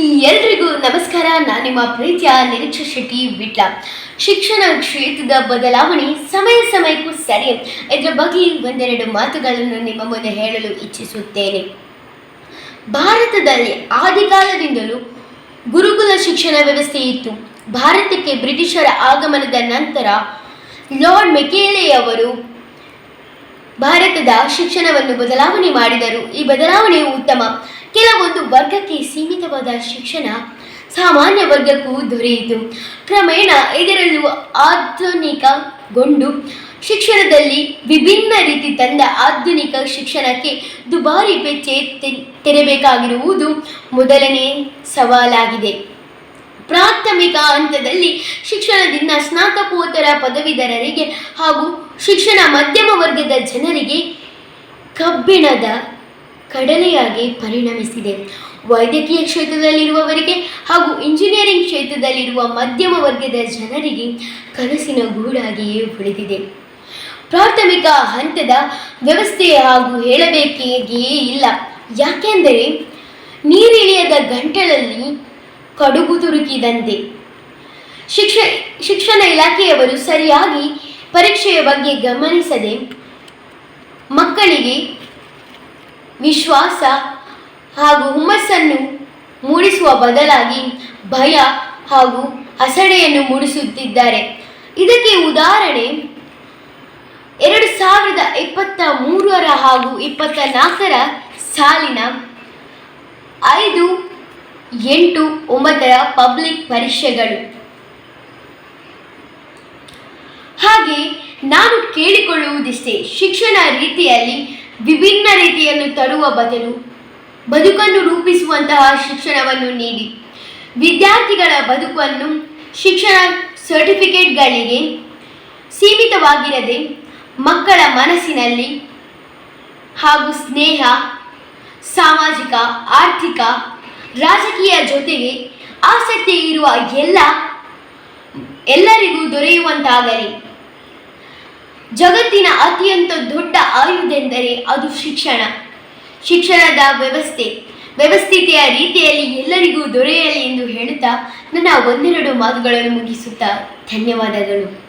ಎಲ್ರಿಗೂ ನಮಸ್ಕಾರ. ನಾನು ನಿಮ್ಮ ಪ್ರೀತಿಯ ನಿರೀಕ್ಷಾ ಶೆಟ್ಟಿ ವಿಟ್ಲ. ಶಿಕ್ಷಣ ಕ್ಷೇತ್ರದ ಬದಲಾವಣೆ ಸಮಯ ಸಮಯಕ್ಕೂ ಸರಿ. ಇದರ ಬಗ್ಗೆ ಒಂದೆರಡು ಮಾತುಗಳನ್ನು ನಿಮ್ಮ ಮುಂದೆ ಹೇಳಲು ಇಚ್ಛಿಸುತ್ತೇನೆ. ಭಾರತದಲ್ಲಿ ಆದಿಕಾಲದಿಂದಲೂ ಗುರುಕುಲ ಶಿಕ್ಷಣ ವ್ಯವಸ್ಥೆ ಇತ್ತು. ಭಾರತಕ್ಕೆ ಬ್ರಿಟಿಷರ ಆಗಮನದ ನಂತರ ಲಾರ್ಡ್ ಮೆಕೇಲೆಯವರು ಭಾರತದ ಶಿಕ್ಷಣವನ್ನು ಬದಲಾವಣೆ ಮಾಡಿದರು. ಈ ಬದಲಾವಣೆಯು ಉತ್ತಮ. ಕೆಲವೊಂದು ವರ್ಗಕ್ಕೆ ಸೀಮಿತವಾದ ಶಿಕ್ಷಣ ಸಾಮಾನ್ಯ ವರ್ಗಕ್ಕೂ ದೊರೆಯಿತು. ಕ್ರಮೇಣ ಇದರಲ್ಲೂ ಆಧುನಿಕಗೊಂಡು ಶಿಕ್ಷಣದಲ್ಲಿ ವಿಭಿನ್ನ ರೀತಿ ತಂದ ಆಧುನಿಕ ಶಿಕ್ಷಣಕ್ಕೆ ದುಬಾರಿ ಪೆಚ್ಚೆ ತೆ- ತೆರಬೇಕಾಗಿರುವುದು ಮೊದಲನೇ ಸವಾಲಾಗಿದೆ. ಪ್ರಾಥಮಿಕ ಹಂತದಲ್ಲಿ ಶಿಕ್ಷಣದಿಂದ ಸ್ನಾತಕೋತ್ತರ ಪದವೀಧರರಿಗೆ ಹಾಗೂ ಶಿಕ್ಷಣ ಮಧ್ಯಮ ವರ್ಗದ ಜನರಿಗೆ ಕಬ್ಬಿಣದ ಕಡಲೆಯಾಗಿ ಪರಿಣಮಿಸಿದೆ. ವೈದ್ಯಕೀಯ ಕ್ಷೇತ್ರದಲ್ಲಿರುವವರಿಗೆ ಹಾಗೂ ಇಂಜಿನಿಯರಿಂಗ್ ಕ್ಷೇತ್ರದಲ್ಲಿರುವ ಮಧ್ಯಮ ವರ್ಗದ ಜನರಿಗೆ ಕನಸಿನ ಗೂಡಾಗಿಯೇ ಉಳಿದಿದೆ. ಪ್ರಾಥಮಿಕ ಹಂತದ ವ್ಯವಸ್ಥೆ ಹಾಗೂ ಹೇಳಬೇಕಿಯೇ ಇಲ್ಲ. ಯಾಕೆಂದರೆ ನೀರಿಳಿಯದ ಗಂಟಲಲ್ಲಿ ಕಡುಗು ತುರುಕಿದಂತೆ. ಶಿಕ್ಷ, ಶಿಕ್ಷಣ ಇಲಾಖೆಯವರು ಸರಿಯಾಗಿ ಪರೀಕ್ಷೆಯ ಬಗ್ಗೆ ಗಮನಿಸದೆ ಮಕ್ಕಳಿಗೆ ವಿಶ್ವಾಸ ಹಾಗೂ ಹುಮ್ಮಸ್ಸನ್ನು ಮೂಡಿಸುವ ಬದಲಾಗಿ ಭಯ ಹಾಗೂ ಅಸಡೆಯನ್ನು ಮೂಡಿಸುತ್ತಿದ್ದಾರೆ. ಇದಕ್ಕೆ ಉದಾಹರಣೆ, ಎರಡು ಸಾವಿರದ ಇಪ್ಪತ್ತ ಮೂರರ ಹಾಗೂ ಇಪ್ಪತ್ತ ನಾಲ್ಕರ ಸಾಲಿನ ಐದು ಎಂಟು ಒಂಬತ್ತರ ಪಬ್ಲಿಕ್ ಪರೀಕ್ಷೆಗಳು. ಹಾಗೆ ನಾನು ಕೇಳಿಕೊಳ್ಳುವುದಿಷ್ಟೇ, ಶಿಕ್ಷಣ ರೀತಿಯಲ್ಲಿ ವಿಭಿನ್ನ ರೀತಿಯನ್ನು ತರುವ ಬದಲು ಬದುಕನ್ನು ರೂಪಿಸುವಂತಹ ಶಿಕ್ಷಣವನ್ನು ನೀಡಿ. ವಿದ್ಯಾರ್ಥಿಗಳ ಬದುಕನ್ನು ಶಿಕ್ಷಣ ಸರ್ಟಿಫಿಕೇಟ್ಗಳಿಗೆ ಸೀಮಿತವಾಗಿರದೆ ಮಕ್ಕಳ ಮನಸ್ಸಿನಲ್ಲಿ ಹಾಗೂ ಸ್ನೇಹ, ಸಾಮಾಜಿಕ, ಆರ್ಥಿಕ, ರಾಜಕೀಯ ಜೊತೆಗೆ ಆಸಕ್ತಿ ಇರುವ ಎಲ್ಲ ಎಲ್ಲರಿಗೂ ದೊರೆಯುವಂತಾಗಲಿ. ಜಗತ್ತಿನ ಅತ್ಯಂತ ದೊಡ್ಡ ಆಯುಧೆಂದರೆ ಅದು ಶಿಕ್ಷಣ. ಶಿಕ್ಷಣದ ವ್ಯವಸ್ಥೆ. ವ್ಯವಸ್ಥಿತೆಯ ರೀತಿಯಲ್ಲಿ ಎಲ್ಲರಿಗೂ ದೊರೆಯಲಿ ಎಂದು ಹೇಳುತ್ತಾ ನನ್ನ ಒಂದೆರಡು ಮಾತುಗಳನ್ನು ಮುಗಿಸುತ್ತಾ ಧನ್ಯವಾದಗಳು.